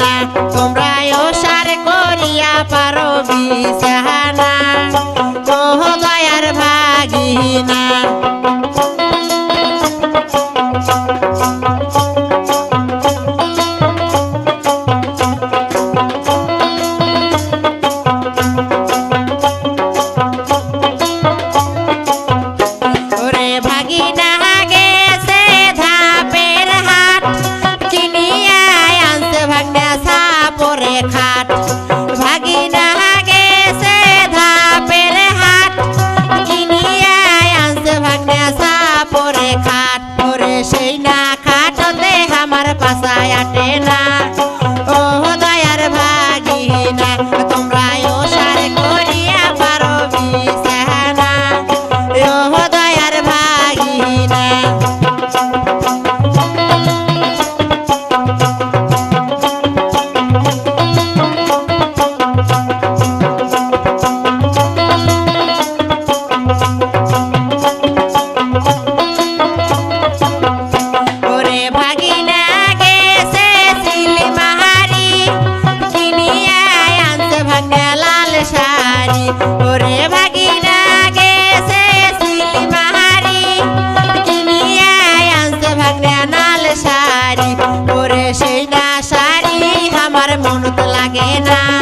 না তোমরাও সার করিয়া পারো বিছানা। মোহ দয়ার ভাগিনা খাট লাগে না।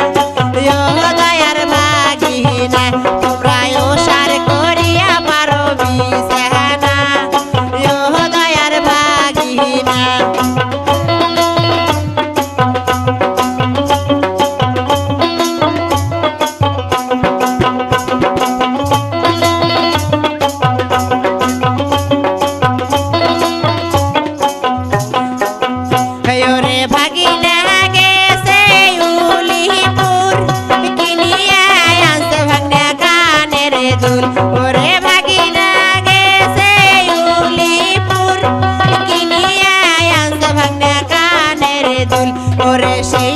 tul, oresi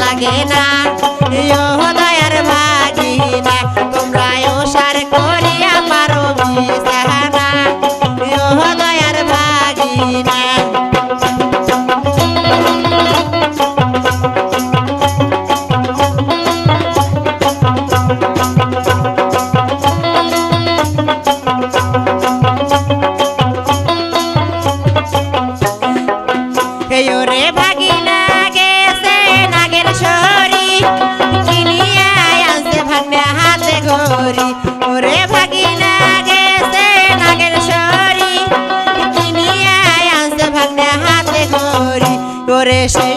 লাগে না। দয়ার মাগিনা তোমরা ওষার করিয়া পারো বিছানা। দয়ার মাগিনা siempre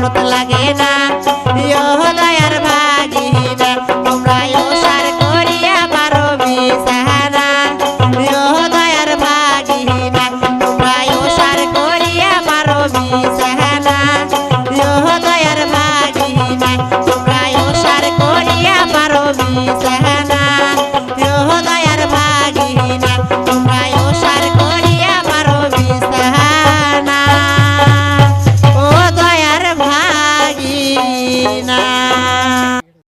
দৌলত লাগে না।